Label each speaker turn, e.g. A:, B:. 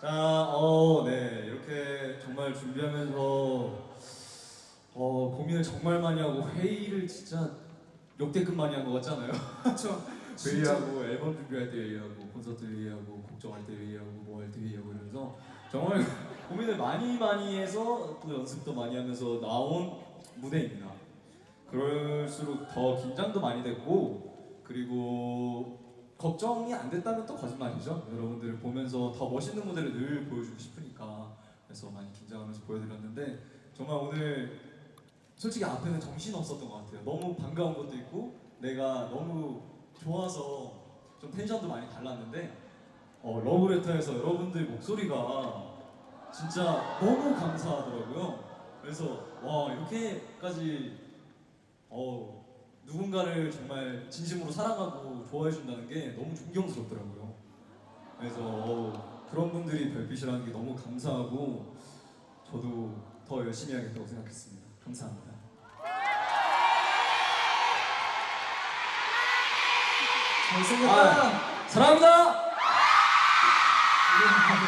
A: 자, 어, 네. 이렇게 정말 준비하면서 어, 고민을 정말 많이 하고 회의를 진짜 역대급 많이 한 것 같잖아요.
B: 그렇죠.
A: 회의하고 앨범 준비할 때 회의하고 콘서트 회의하고 곡 정할 때 회의하고 뭐 할 때 회의하고 이러면서 정말 고민을 많이 많이 해서 또 연습도 많이 하면서 나온 무대입니다. 그럴수록 더 긴장도 많이 됐고 그리고 걱정이 안 됐다면 또 거짓말이죠. 여러분들을 보면서 더 멋있는 무대를 늘 보여주고 싶으니까 그래서 많이 긴장하면서 보여드렸는데 정말 오늘 솔직히 앞에는 정신 없었던 것 같아요. 너무 반가운 것도 있고 내가 너무 좋아서 좀 텐션도 많이 달랐는데 어, 러브레터에서 여러분들 목소리가 진짜 너무 감사하더라고요. 그래서 와 이렇게까지 어, 누군가를 정말 진심으로 사랑하고 좋아해 준다는 게 너무 존경스럽더라고요. 그래서 어, 그런 분들이 별빛이라는 게 너무 감사하고 저도 더 열심히 하겠다고 생각했습니다. 감사합니다.
B: 잘생겼다.
A: 사랑합니다.
B: 우리